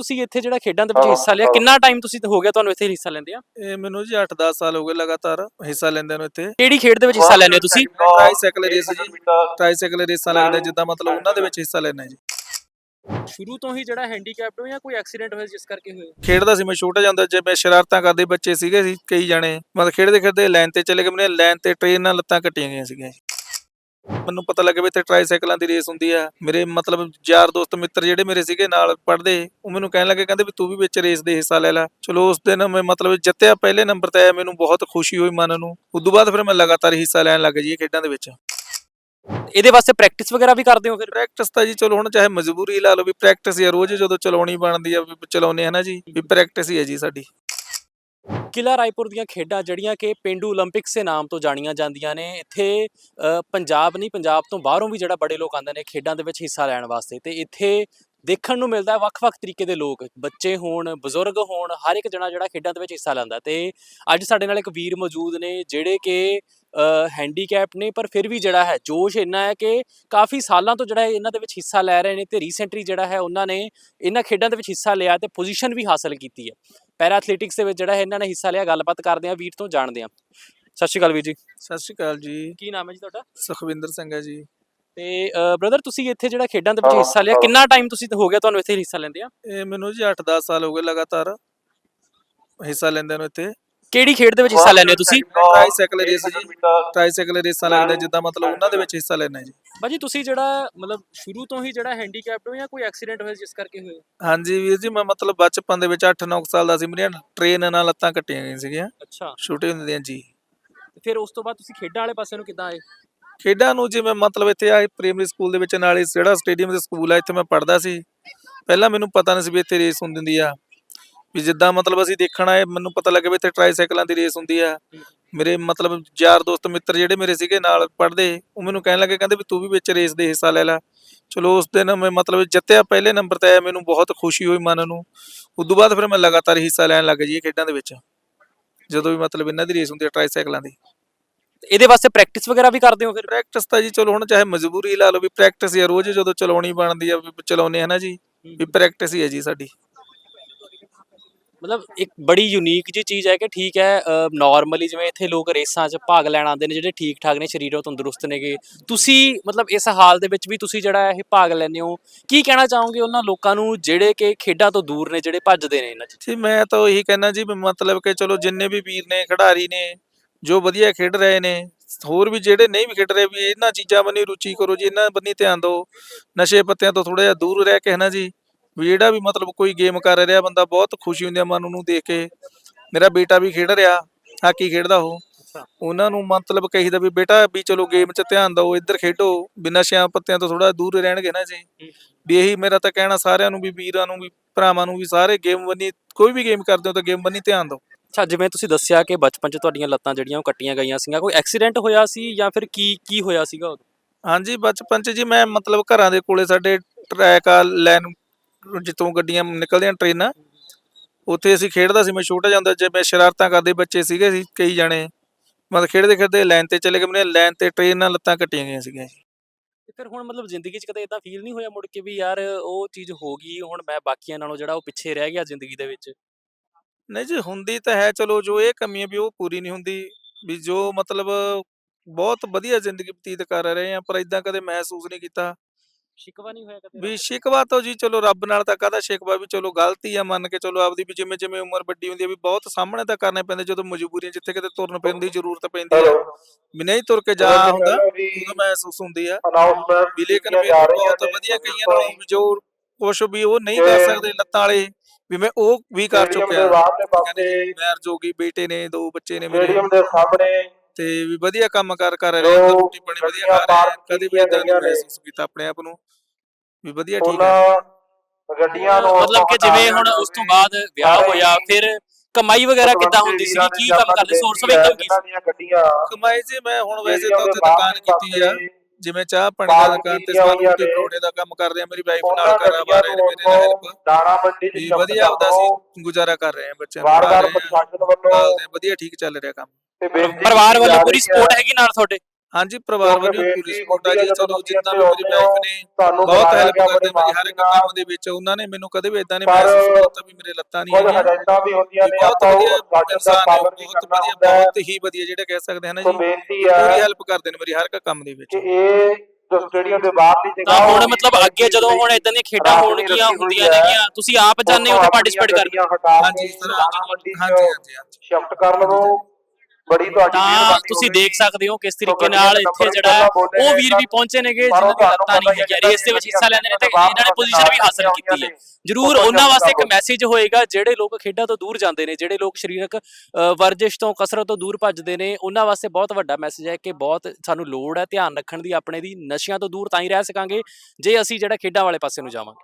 ਤੁਸੀਂ ਇੱਥੇ ਜਿਹੜਾ ਖੇਡਾਂ ਦੇ ਵਿੱਚ ਹਿੱਸਾ ਲਿਆ ਕਿੰਨਾ ਟਾਈਮ ਤੁਸੀਂ ਹੋ ਗਿਆ ਤੁਹਾਨੂੰ ਇੱਥੇ ਹਿੱਸਾ ਲੈਂਦੇ ਆ ਇਹ ਮੈਨੂੰ ਜੀ 8-10 ਸਾਲ ਹੋ ਗਏ ਲਗਾਤਾਰ ਹਿੱਸਾ ਲੈਂਦੇ ਨੂੰ ਇੱਥੇ। ਕਿਹੜੀ ਖੇਡ ਦੇ ਵਿੱਚ ਹਿੱਸਾ ਲੈਂਦੇ ਹੋ ਤੁਸੀਂ? ਟ੍ਰਾਈਸਾਈਕਲ ਰੇਸ ਜੀ। ਟ੍ਰਾਈਸਾਈਕਲ ਰੇਸਾਂ ਲੱਗਦੇ ਜਿੱਦਾਂ ਮਤਲਬ ਉਹਨਾਂ ਦੇ ਵਿੱਚ ਹਿੱਸਾ ਲੈਣਾ ਜੀ। ਸ਼ੁਰੂ ਤੋਂ ਹੀ ਜਿਹੜਾ ਹੈਂਡੀਕੈਪਡ ਹੋ ਜਾਂ ਕੋਈ ਐਕਸੀਡੈਂਟ ਹੋਇਆ ਜਿਸ ਕਰਕੇ ਹੋਇਆ? ਖੇਡਦਾ ਸੀ ਮੈਂ ਛੋਟਾ ਜਾਂਦਾ ਜਿਵੇਂ ਸ਼ਰਾਰਤਾਂ ਕਰਦੇ ਬੱਚੇ ਸੀਗੇ ਸੀ ਕਈ ਜਣੇ ਮਤਲਬ ਖੇਡਦੇ ਖੇਡਦੇ ਲਾਈਨ ਤੇ ਚਲੇ ਗਏ ਮੇਰੇ ਲਾਈਨ ਤੇ ਟ੍ਰੇਨ ਨਾਲ ਲੱਤਾਂ ਕੱਟੀਆਂ ਗਈਆਂ ਸੀਗੀਆਂ ਜੀ। ਮੈਨੂੰ ਪਤਾ ਲੱਗਿਆ ਵੀ ਇੱਥੇ ਟ੍ਰਾਈਸਾਈਕਲਾਂ ਦੀ ਰੇਸ ਹੁੰਦੀ ਆ। ਮੇਰੇ ਮਤਲਬ ਯਾਰ ਦੋਸਤ ਮਿੱਤਰ ਜਿਹੜੇ ਮੇਰੇ ਸੀਗੇ ਨਾਲ ਪੜ੍ਹਦੇ ਉਹ ਮੈਨੂੰ ਕਹਿਣ ਲੱਗੇ ਕਹਿੰਦੇ ਵੀ ਤੂੰ ਵੀ ਵਿੱਚ ਰੇਸ ਦੇ ਹਿੱਸਾ ਲੈ ਲੈ। ਚਲੋ ਉਸ ਦਿਨ ਮੈਂ ਮਤਲਬ ਜਿੱਤਿਆ ਪਹਿਲੇ ਨੰਬਰ ਤੇ ਆਇਆ ਮੈਨੂੰ ਬਹੁਤ ਖੁਸ਼ੀ ਹੋਈ ਮਨ ਨੂੰ। ਉਦੋਂ ਬਾਅਦ ਫਿਰ ਮੈਂ ਲਗਾਤਾਰ ਹਿੱਸਾ ਲੈਣ ਲੱਗ ਜੀ ਖੇਡਾਂ ਦੇ ਵਿੱਚ। ਇਹਦੇ ਵਾਸਤੇ ਪ੍ਰੈਕਟਿਸ ਵਗੈਰਾ ਵੀ ਕਰਦੇ ਹੋ ਫਿਰ? ਪ੍ਰੈਕਟਿਸ ਤਾਂ ਜੀ ਚਲੋ ਹੁਣ ਚਾਹੇ ਮਜਬੂਰੀ ਲਾ ਲਓ ਵੀ ਪ੍ਰੈਕਟਿਸ ਆ ਰੋਜ਼ ਜਦੋਂ ਚਲਾਉਣੀ ਬਣਦੀ ਆ ਵੀ ਚਲਾਉਨੇ ਆ ਨਾ ਜੀ ਵੀ ਪ੍ਰੈਕਟਿਸ ਹੀ ਹੈ ਜੀ ਸਾਡੀ। ਕਿਲਾ ਰਾਏਪੁਰ ਦੀਆਂ ਖੇਡਾਂ ਜਿਹੜੀਆਂ ਕਿ ਪਿੰਡੂ 올림픽ਸ ਦੇ ਨਾਮ ਤੋਂ ਜਾਣੀਆਂ ਜਾਂਦੀਆਂ ਨੇ, ਇੱਥੇ ਪੰਜਾਬ ਨਹੀਂ, ਪੰਜਾਬ ਤੋਂ ਬਾਹਰੋਂ ਵੀ ਜਿਹੜਾ ਬੜੇ ਲੋਕ ਆਉਂਦੇ ਨੇ ਖੇਡਾਂ ਦੇ ਵਿੱਚ ਹਿੱਸਾ ਲੈਣ ਵਾਸਤੇ ਤੇ ਇੱਥੇ ਦੇਖਣ ਨੂੰ ਮਿਲਦਾ ਹੈ ਵੱਖ-ਵੱਖ ਤਰੀਕੇ ਦੇ ਲੋਕ, ਬੱਚੇ ਹੋਣ, ਬਜ਼ੁਰਗ ਹੋਣ, ਹਰ ਇੱਕ ਜਣਾ ਜਿਹੜਾ ਖੇਡਾਂ ਦੇ ਵਿੱਚ ਹਿੱਸਾ ਲੈਂਦਾ ਤੇ ਅੱਜ ਸਾਡੇ ਨਾਲ ਇੱਕ ਵੀਰ ਮੌਜੂਦ ਨੇ ਜਿਹੜੇ ਕਿ ਹੈਂਡੀਕੈਪ ਨੇ ਪਰ ਫਿਰ ਵੀ ਜਿਹੜਾ ਹੈ ਜੋਸ਼ ਇੰਨਾ ਹੈ ਕਿ ਕਾਫੀ ਸਾਲਾਂ ਤੋਂ ਜਿਹੜਾ ਇਹਨਾਂ ਦੇ ਵਿੱਚ ਹਿੱਸਾ ਲੈ ਰਹੇ ਨੇ ਤੇ ਰੀਸੈਂਟਲੀ ਜਿਹੜਾ ਹੈ ਉਹਨਾਂ ਨੇ ਇਹਨਾਂ ਖੇਡਾਂ ਦੇ ਵਿੱਚ ਹਿੱਸਾ ਲਿਆ ਤੇ ਪੋਜੀਸ਼ਨ ਵੀ ਹਾਸਲ ਕੀਤੀ ਹੈ। ਪੈਰਾ ਐਥਲੈਟਿਕਸ ਦੇ ਵਿੱਚ ਜਿਹੜਾ ਹੈ ਇਹਨਾਂ ਨੇ ਹਿੱਸਾ ਲਿਆ ਗੱਲਬਾਤ ਕਰਦੇ ਆ ਵੀਰ ਤੋਂ ਜਾਣਦੇ ਆ ਸਤਿ ਸ਼੍ਰੀ ਅਕਾਲ ਵੀਰ ਜੀ। ਸਤਿ ਸ਼੍ਰੀ ਅਕਾਲ ਜੀ। ਕੀ ਨਾਮ ਹੈ ਜੀ ਤੁਹਾਡਾ? ਸੁਖਵਿੰਦਰ ਸਿੰਘ ਹੈ ਜੀ। ਤੇ ਬ੍ਰਦਰ ਤੁਸੀਂ ਇੱਥੇ ਜਿਹੜਾ ਖੇਡਾਂ ਦੇ ਵਿੱਚ ਹਿੱਸਾ ਲਿਆ ਕਿੰਨਾ ਟਾਈਮ ਤੁਸੀਂ ਹੋ ਗਿਆ ਤੁਹਾਨੂੰ ਇੱਥੇ ਹਿੱਸਾ ਲੈਂਦੇ ਆ ਇਹ ਮੈਨੂੰ ਜੀ 8-10 ਸਾਲ ਹੋ ਗਏ ਲਗਾਤਾਰ ਹਿੱਸਾ ਲੈਂਦੇ ਨੂੰ ਇੱਥੇ। ਕਿਹੜੀ ਖੇਡ ਦੇ ਵਿੱਚ ਹਿੱਸਾ ਲੈਂਦੇ ਹੋ ਤੁਸੀਂ? ਟ੍ਰਾਈਸਾਈਕਲ ਰੇਸ ਜੀ। ਟ੍ਰਾਈਸਾਈਕਲ ਰੇਸਾਂ ਲੱਗਦੇ ਜਿੱਦਾਂ ਮਤਲਬ ਉਹਨਾਂ ਦੇ ਵਿੱਚ ਹਿੱਸਾ ਲੈਣਾ ਜੀ। ਬਾਜੀ ਤੁਸੀਂ ਜਿਹੜਾ ਮਤਲਬ ਸ਼ੁਰੂ ਤੋਂ ਹੀ ਜਿਹੜਾ ਹੈਂਡੀਕੈਪਡ ਹੋ ਜਾਂ ਕੋਈ ਐਕਸੀਡੈਂਟ ਹੋਇਆ ਜਿਸ ਕਰਕੇ ਹੋਇਆ? ਹਾਂਜੀ ਵੀਰ ਜੀ ਮੈਂ ਮਤਲਬ ਬਚਪਨ ਦੇ ਵਿੱਚ 8-9 ਸਾਲ ਦਾ ਸੀ ਮੇਰੀਆਂ ਟ੍ਰੇਨ ਨਾਲ ਲੱਤਾਂ ਕੱਟੀਆਂ ਗਈਆਂ ਸੀਗੀਆਂ। ਅੱਛਾ। ਛੋਟੇ ਹੁੰਦੇ ਦੀਆਂ ਜੀ ਫਿਰ ਉਸ ਤੋਂ ਬਾਅਦ ਤੁਸੀਂ ਖੇਡਾਂ ਵਾਲੇ ਪਾਸੇ ਨੂੰ ਕਿੱਦਾਂ ਆਏ? ਖੇਡਾਂ ਨੂੰ ਜਿਵੇਂ ਮਤਲਬ ਇੱਥੇ ਆਏ ਪ੍ਰਾਇਮਰੀ ਸਕੂਲ ਦੇ ਵਿੱਚ ਨਾਲ ਜਿਹੜਾ ਸਟੇਡੀਅਮ ਦੇ ਸਕੂਲ ਆ ਇੱਥੇ ਮੈਂ ਪੜ੍ਹਦਾ ਸੀ। ਪਹਿਲਾਂ ਮੈਨੂੰ ਪਤਾ ਨਹੀਂ ਸੀ ਵੀ ਇੱਥੇ ਰੇਸ ਹੁੰਦੀ ਆ। ਵੀ ਜਿੱਦਾਂ ਮਤਲਬ ਅਸੀਂ ਦੇਖਣ ਆਏ ਮੈਨੂੰ ਪਤਾ ਲੱਗਿਆ ਵੀ ਇੱਥੇ ਟ੍ਰਾਈਸਾਈਕਲਾਂ ਦੀ ਰੇਸ ਹੁੰਦੀ ਆ। ਮੇਰੇ ਮਤਲਬ ਯਾਰ ਦੋਸਤ ਮਿੱਤਰ ਜਿਹੜੇ ਮੇਰੇ ਸੀਗੇ ਨਾਲ ਪੜ੍ਹਦੇ ਉਹ ਮੈਨੂੰ ਕਹਿਣ ਲੱਗੇ ਕਹਿੰਦੇ ਵੀ ਤੂੰ ਵੀ ਵਿੱਚ ਰੇਸ ਦੇ ਹਿੱਸਾ ਲੈ ਲੈ। ਚਲੋ ਉਸ ਦਿਨ ਮੈਂ ਮਤਲਬ ਜਿੱਤਿਆ ਪਹਿਲੇ ਨੰਬਰ ਤੇ ਆਇਆ ਮੈਨੂੰ ਬਹੁਤ ਖੁਸ਼ੀ ਹੋਈ ਮਨ ਨੂੰ। ਉਦੋਂ ਬਾਅਦ ਫਿਰ ਮੈਂ ਲਗਾਤਾਰ ਹਿੱਸਾ ਲੈਣ ਲੱਗ ਜੀ ਇਹ ਖੇਡਾਂ ਦੇ ਵਿੱਚ ਜਦੋਂ ਵੀ ਮਤਲਬ ਇਹਨਾਂ ਦੀ ਰੇਸ ਹੁੰਦੀ ਹੈ ਟ੍ਰਾਈਸਾਈਕਲਾਂ ਦੀ। ਤੇ ਇਹਦੇ ਵਾਸਤੇ ਪ੍ਰੈਕਟਿਸ ਵਗੈਰਾ ਵੀ ਕਰਦੇ ਹੋ ਫਿਰ? ਪ੍ਰੈਕਟਿਸ ਤਾਂ ਜੀ ਚਲੋ ਹੁਣ ਚਾਹੇ ਮਜਬੂਰੀ ਲਾ ਲਓ ਵੀ ਪ੍ਰੈਕਟਿਸ ਹੀ ਆ ਰੋਜ਼ ਜਦੋਂ ਚਲਾਉਣੀ ਬਣਦੀ ਆ ਵੀ ਚਲਾਉਨੇ ਆ ਨਾ ਜੀ ਵੀ ਪ੍ਰੈਕਟਿਸ ਹੀ ਹੈ ਜੀ ਸਾਡੀ। ਮਤਲਬ ਇੱਕ ਬੜੀ ਯੂਨੀਕ ਜੀ ਚੀਜ਼ ਹੈ ਕਿ ਠੀਕ ਹੈ ਨਾਰਮਲੀ ਜਿਵੇਂ ਇੱਥੇ ਲੋਕ ਰੇਸਾਂ 'ਚ ਭਾਗ ਲੈਣ ਆਉਂਦੇ ਨੇ, ਜਿਹੜੇ ਠੀਕ ਠਾਕ ਨੇ, ਸਰੀਰੋਂ ਤੰਦਰੁਸਤ ਨੇਗੇ। ਤੁਸੀਂ ਮਤਲਬ ਇਸ ਹਾਲ ਦੇ ਵਿੱਚ ਵੀ ਤੁਸੀਂ ਜਿਹੜਾ ਇਹ ਭਾਗ ਲੈਂਦੇ ਹੋ, ਕੀ ਕਹਿਣਾ ਚਾਹੋਗੇ ਉਹਨਾਂ ਲੋਕਾਂ ਨੂੰ ਜਿਹੜੇ ਕਿ ਖੇਡਾਂ ਤੋਂ ਦੂਰ ਨੇ, ਜਿਹੜੇ ਭੱਜਦੇ ਨੇ ਇਹਨਾਂ 'ਚ? ਜੀ, ਮੈਂ ਤਾਂ ਇਹੀ ਕਹਿਣਾ ਜੀ, ਵੀ ਮਤਲਬ ਕਿ ਚਲੋ ਜਿੰਨੇ ਵੀ ਵੀਰ ਨੇ, ਖਿਡਾਰੀ ਨੇ, ਜੋ ਵਧੀਆ ਖੇਡ ਰਹੇ ਨੇ, ਹੋਰ ਵੀ ਜਿਹੜੇ ਨਹੀਂ ਵੀ ਖੇਡ ਰਹੇ, ਵੀ ਇਹਨਾਂ ਚੀਜ਼ਾਂ ਬੰਨੀ ਰੁਚੀ ਕਰੋ ਜੀ, ਇਹਨਾਂ ਬੰਨੀ ਧਿਆਨ ਦਿਓ। ਨਸ਼ੇ ਪੱਤਿਆਂ ਤੋਂ ਥੋੜਾ ਜਿਹਾ ਦੂਰ ਰਹਿ ਕੇ, ਹੈ ਨਾ ਜੀ? ਵੀ ਜਿਹੜਾ ਵੀ ਮਤਲਬ ਕੋਈ ਗੇਮ ਕਰ ਰਿਹਾ ਬੰਦਾ ਬਹੁਤ ਖੁਸ਼ੀ ਹੁੰਦੀ ਆ ਮਨ ਨੂੰ ਦੇਖ ਕੇ। ਮੇਰਾ ਬੇਟਾ ਵੀ ਖੇਡ ਰਿਹਾ ਹਾਕੀ ਖੇਡਦਾ ਉਹ। ਉਹਨਾਂ ਨੂੰ ਮਤਲਬ ਕਹੀਦਾ ਵੀ ਬੇਟਾ ਵੀ ਚਲੋ ਗੇਮ 'ਚ ਧਿਆਨ ਦਿਓ ਇੱਧਰ ਖੇਡੋ। ਬਿਨਾਂ ਨਸ਼ਿਆਂ ਪੱਤਿਆਂ ਤੋਂ ਥੋੜਾ ਦੂਰ ਰਹਿਣਗੇ ਨਾ ਜੀ। ਵੀ ਇਹੀ ਮੇਰਾ ਤਾਂ ਕਹਿਣਾ ਸਾਰਿਆਂ ਨੂੰ ਵੀ ਵੀਰਾਂ ਨੂੰ ਵੀ ਭਰਾਵਾਂ ਨੂੰ ਵੀ ਸਾਰੇ ਗੇਮ ਬੰਨੀ ਕੋਈ ਵੀ ਗੇਮ ਕਰਦੇ ਹੋ ਤਾਂ ਗੇਮ ਬੰਨੀ ਧਿਆਨ ਦਿਓ। ਅੱਛਾ ਜਿਵੇਂ ਤੁਸੀਂ ਦੱਸਿਆ ਕਿ ਬਚਪਨ 'ਚ ਤੁਹਾਡੀਆਂ ਲੱਤਾਂ ਜਿਹੜੀਆਂ ਉਹ ਕੱਟੀਆਂ ਗਈਆਂ ਸੀਗੀਆਂ ਕੋਈ ਐਕਸੀਡੈਂਟ ਹੋਇਆ ਸੀ ਜਾਂ ਫਿਰ ਕੀ ਕੀ ਹੋਇਆ ਸੀਗਾ ਉਦੋਂ? ਹਾਂਜੀ ਬਚਪਨ 'ਚ ਜੀ ਮੈਂ ਮਤਲਬ ਘਰਾਂ ਦੇ ਕੋਲੇ ਸਾਡੇ ਟਰੈਕ ਆ ਲਾਈਨ ਜਿੱਥੋਂ ਗੱਡੀਆਂ ਨਿਕਲਦੀਆਂ ਟ੍ਰੇਨਾਂ ਉੱਥੇ ਅਸੀਂ ਖੇਡਦਾ ਸੀ ਮੈਂ ਛੋਟਾ ਜਾਂਦਾ ਜਿਵੇਂ ਸ਼ਰਾਰਤਾਂ ਕਰਦੇ ਬੱਚੇ ਸੀਗੇ ਸੀ ਕਈ ਜਣੇ ਮਤਲਬ ਖੇਡਦੇ ਖੇਡਦੇ ਲਾਈਨ ਤੇ ਚਲੇ ਗਏ ਮੇਰੇ ਲਾਈਨ ਤੇ ਟ੍ਰੇਨ ਨਾਲ ਲੱਤਾਂ ਕੱਟੀਆਂ ਗਈਆਂ ਸੀਗੀਆਂ ਜੀ। ਤੇ ਫਿਰ ਹੁਣ ਮਤਲਬ ਜ਼ਿੰਦਗੀ 'ਚ ਕਦੇ ਇਦਾਂ ਫੀਲ ਨਹੀਂ ਹੋਇਆ ਮੁੜ ਕੇ ਵੀ ਯਾਰ ਉਹ ਚੀਜ਼ ਹੋ ਗਈ ਹੁਣ ਮੈਂ ਬਾਕੀਆਂ ਨਾਲੋਂ ਜਿਹੜਾ ਉਹ ਪਿੱਛੇ ਰਹਿ ਗਿਆ ਜ਼ਿੰਦਗੀ ਦੇ ਵਿੱਚ ਨਹੀਂ ਜੀ ਹੁੰਦੀ ਤਾਂ ਹੈ ਚਲੋ ਜੋ ਇਹ ਕਮੀ ਹੈ ਵੀ ਉਹ ਪੂਰੀ ਨਹੀਂ ਹੁੰਦੀ ਵੀ ਜੋ ਮਤਲਬ ਬਹੁਤ ਵਧੀਆ ਜ਼ਿੰਦਗੀ ਬਤੀਤ ਕਰ ਰਹੇ ਆ ਪਰ ਇਦਾਂ ਕਦੇ ਮਹਿਸੂਸ ਨਹੀਂ ਕੀਤਾ ਸ਼ਿਕਵਾ ਨਹੀਂ ਹੋਇਆ ਕਦੇ ਵੀ ਸ਼ਿਕਵਾ ਤਾਂ ਜੀ ਚਲੋ ਰੱਬ ਨਾਲ ਤਾਂ ਕਾਹਦਾ ਸ਼ਿਕਵਾ ਵੀ ਚਲੋ ਗਲਤੀ ਆ ਮੰਨ ਕੇ ਚਲੋ ਆਪਦੀ ਵੀ ਜਿਵੇਂ ਜਿਵੇਂ ਉਮਰ ਵੱਡੀ ਹੁੰਦੀ ਹੈ ਵੀ ਬਹੁਤ ਸਾਹਮਣੇ ਤਾਂ ਕਰਨੇ ਪੈਂਦੇ ਜਦੋਂ ਮਜਬੂਰੀਆਂ ਜਿੱਥੇ ਕਿਤੇ ਤੁਰਨ ਪੈਣ ਦੀ ਜ਼ਰੂਰਤ ਪੈਂਦੀ ਆ। ਵੀ ਨਹੀਂ ਤੁਰ ਕੇ ਜਾ ਹੁੰਦਾ ਉਦੋਂ ਮਹਿਸੂਸ ਹੁੰਦੀ ਆ। ਵੀ ਲੇਕਿਨ ਵੀ ਬਹੁਤ ਵਧੀਆ ਕਈਆਂ ਨੂੰ ਜੋ ਕੁਛ ਵੀ ਉਹ ਨਹੀਂ ਕਰ ਸਕਦੇ ਲੱਤਾਂ ਵਾਲੇ ਵੀ ਮੈਂ ਉਹ ਵੀ ਕਰ ਚੁੱਕਿਆ। ਕਹਿੰਦੇ ਮੈਰ ਜੋਗੀ ਬੇਟੇ ਨੇ ਦੋ ਬੱਚੇ ਨੇ ਮੇਰੇ। ਦੇ ਸਾਹਮਣੇ ਤੇ ਵੀ ਵਧੀਆ ਕੰਮ ਕਾਰ ਕਰ ਰਹੇ ਆ ਰੋਟੀ ਪਾਣੀ ਵਧੀਆ ਖਾ ਰਹੇ ਆ ਕਦੇ ਵੀ ਇਦਾਂ ਨਹੀਂ ਮਹਿਸੂਸ ਕੀਤਾ ਆਪਣੇ ਆਪ ਨੂੰ ਵੀ ਵਧੀਆ ਠੀਕ ਉਹਨਾਂ ਗੱਡੀਆਂ ਨੂੰ ਮਤਲਬ ਕਿ ਜਿਵੇਂ ਹੁਣ ਉਸ ਤੋਂ ਬਾਅਦ ਵਿਆਹ ਹੋਇਆ ਫਿਰ ਕਮਾਈ ਵਗੈਰਾ ਕਿੱਦਾਂ ਹੁੰਦੀ ਸੀ ਕੀ ਕੰਮ ਕਰਦੇ ਸੋਰਸ ਆਫ ਇਨਕਮ ਕੀ ਸੀ? ਕਮਾਈ ਜੀ ਮੈਂ ਹੁਣ ਵੈਸੇ ਤਾਂ ਉੱਥੇ ਦੁਕਾਨ ਕੀਤੀ ਆ ਜਿਵੇਂ ਚਾਹ ਪਾਣੀ ਦਾ ਦੁਕਾਨ ਤੇ ਸਵਾਲ ਰੋਟੀ ਪਰੌਂਠੇ ਦਾ ਕੰਮ ਕਰਦੇ ਆ ਮੇਰੀ ਵਾਈਫ ਨਾਲ ਕਰਾਵਾ ਰਹੇ ਨੇ ਮੇਰੇ ਨਾਲ ਹੈਲਪ ਦਾਣਾ ਮੰਡੀ ਕੰਮ ਵਧੀਆ ਆਪਦਾ ਕਰਵਾਓ। ਅਸੀਂ ਗੁਜ਼ਾਰਾ ਕਰ ਰਹੇ ਆ ਬੱਚਿਆਂ ਨੂੰ ਵਾਰ-ਵਾਰ ਪ੍ਰਸ਼ਾਸਨ ਵੱਲੋਂ ਵਧੀਆ ਠੀਕ ਚੱਲ ਰਿਹਾ ਕੰਮ ਤੇ ਬੇਨਤੀ ਪਰਿਵਾਰ ਵੱਲੋਂ ਪੂਰੀ ਸਪੋਰਟ ਹੈਗੀ ਨਾਲ ਤੁਹਾਡੇ? ਹਾਂਜੀ ਪਰਿਵਾਰ ਵੱਲੋਂ ਪੂਰੀ ਸਪੋਰਟ ਆ ਜੀ ਜਦੋਂ ਚਲੋ ਜਿੱਦਾਂ ਮੇਰੀ ਵਾਈਫ ਨੇ ਤੁਹਾਨੂੰ ਬਹੁਤ ਹੈਲਪ ਕਰਦੇ ਮੇਰੀ ਹਰ ਇੱਕ ਕੰਮ ਦੇ ਵਿੱਚ ਉਹਨਾਂ ਨੇ ਮੈਨੂੰ ਕਦੇ ਵੀ ਇਦਾਂ ਨਹੀਂ ਮਹਿਸੂਸ ਕੀਤਾ ਵੀ ਮੇਰੇ ਲੱਤਾਂ ਨਹੀਂ ਹੈਗੀਆਂ। ਹਦਾਇਤਾਂ ਵੀ ਹੁੰਦੀਆਂ ਨੇ ਬਹੁਤ ਆਪਾਂ ਵਧੀਆ ਇਨਸਾਨ ਬਹੁਤ ਵਧੀਆ ਬਹੁਤ ਹੀ ਵਧੀਆ ਜਿਹੜਾ ਕਹਿ ਸਕਦੇ ਹਾਂ ਨਾ ਸੋ ਜੀ ਬੇਨਤੀ ਪੂਰੀ ਹੈਲਪ ਕਰਦੇ ਨੇ ਮੇਰੀ ਹਰ ਇੱਕ ਕੰਮ ਦੇ ਵਿੱਚ। ਇਹ ਜੋ ਸਟੇਡੀਅਮ ਦੇ ਬਾਹਰ ਦੀ ਜਗ੍ਹਾ ਹੁਣ ਮਤਲਬ ਅੱਗੇ ਜਦੋਂ ਹੁਣ ਇਦਾਂ ਦੀਆਂ ਖੇਡਾਂ ਹੋਣਗੀਆਂ ਹੁੰਦੀਆਂ ਨੇਗੀਆਂ ਤੁਸੀਂ ਆਪ ਜਾਂਦੇ ਹੋ ਤੇ ਪਾਰਟਿਸਿਪੇਟ ਕਰਦੇ ਹਾਂਜੀ ਸਰ ਹਾਂਜੀ ਹਾਂਜੀ ਸ਼ਿਫਟ ਕਰ ਲਵੋ ਬੜੀ ਤੁਹਾਡੀ ਤਾਂ ਮਿਹਰਬਾਨੀ ਤੁਸੀਂ। ਦੇਖ ਸਕਦੇ ਹੋ ਕਿਸ ਤਰੀਕੇ ਨਾਲ ਇੱਥੇ ਜਿਹੜਾ ਉਹ ਵੀਰ ਵੀ ਪਹੁੰਚੇ ਨੇਗੇ ਜਿਨ੍ਹਾਂ ਦੀ ਲੱਤਾਂ ਨਹੀਂ ਹੈਗੀਆਂ। ਰੇਸ ਦੇ ਵਿੱਚ ਹਿੱਸਾ ਲੈਂਦੇ ਨੇ ਤੇ ਇਹਨਾਂ ਨੇ ਪੋਜੀਸ਼ਨ ਵੀ ਹਾਸਲ ਕੀਤੀ ਹੈ। ਜ਼ਰੂਰ ਉਹਨਾਂ ਵਾਸਤੇ ਇੱਕ ਮੈਸੇਜ ਹੋਏਗਾ ਜਿਹੜੇ ਲੋਕ ਖੇਡਾਂ ਤੋਂ ਦੂਰ ਜਾਂਦੇ ਨੇ ਜਿਹੜੇ ਲੋਕ ਸਰੀਰਕ ਵਰਜਿਸ਼ ਤੋਂ ਕਸਰਤ ਤੋਂ ਦੂਰ ਭੱਜਦੇ ਨੇ ਉਹਨਾਂ ਵਾਸਤੇ ਬਹੁਤ ਵੱਡਾ ਮੈਸੇਜ ਹੈ ਕਿ ਬਹੁਤ ਸਾਨੂੰ ਲੋੜ ਹੈ ਧਿਆਨ ਰੱਖਣ ਦੀ ਆਪਣੇ ਦੀ ਨਸ਼ਿਆਂ ਤੋਂ ਦੂਰ ਤਾਂ ਹੀ ਰਹਿ ਸਕਾਂਗੇ ਜੇ ਅਸੀਂ ਜਿਹੜਾ ਖੇਡਾਂ ਵਾਲੇ ਪਾਸੇ ਨੂੰ ਜਾਵਾਂਗੇ।